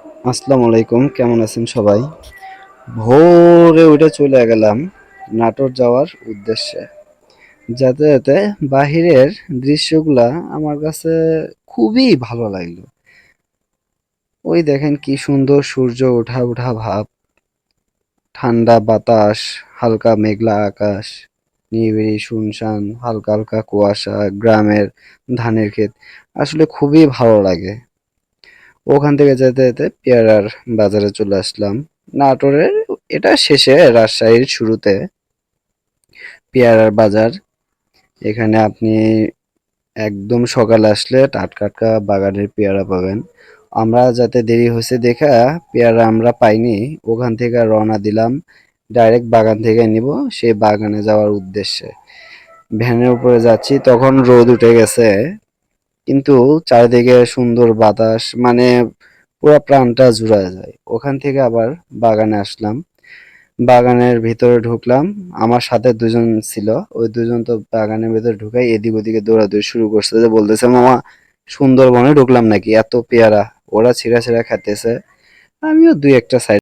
আসসালামু আলাইকুম, কেমন আছেন সবাই? ভোরে উঠে চলে গেলাম নাটোর যাওয়ার উদ্দেশ্যে। যাতে যাতে বাহিরের দৃশ্যগুলা আমার কাছে খুবই ভালো লাগল। ওই দেখেন কি সুন্দর সূর্য ওঠা ওঠা ভাব। ঠান্ডা বাতাস, হালকা মেঘলা আকাশ, নিরিবিলি শুনশান, হালকা হালকা কুয়াশা, গ্রামের ধানের ক্ষেত। আসলে খুবই ভালো লাগে। ওখান থেকে যেতে যেতে পেয়ারার বাজারে চলে আসলাম। নাটোরের, এটা শেষে রাজশাহীর শুরুতে পেয়ারার বাজার। এখানে আপনি একদম সকালে আসলে টাটকা টাটকা বাগানের পেয়ারা পাবেন। আমরা যাতে দেরি হয়েছে দেখা, পেয়ারা আমরা পাইনি। ওখান থেকে রওনা দিলাম, ডাইরেক্ট বাগান থেকে নিব, সেই বাগানে যাওয়ার উদ্দেশ্যে। ভ্যানের উপরে যাচ্ছি, তখন রোদ উঠে গেছে। কিন্তু চারিদিকে সুন্দর বাতাস মানে পুরো প্রাণটা জুড়ায় যায়। ওখান থেকে আবার বাগানে আসলাম। বাগানের ভিতরে ঢুকলাম। আমার সাথে দুজন ছিল। ওই দুজন তো বাগানের ভিতরে ঢুকাই এদিক ওদিকে দৌড়াদৌড়ি শুরু করছে। যে বলতেছে, মামা, সুন্দরবনে ঢুকলাম নাকি? এত পেয়ারা। ওরা ছিঁড়া ছিঁড়া খাইতেছে আমিও দুই একটা সাইড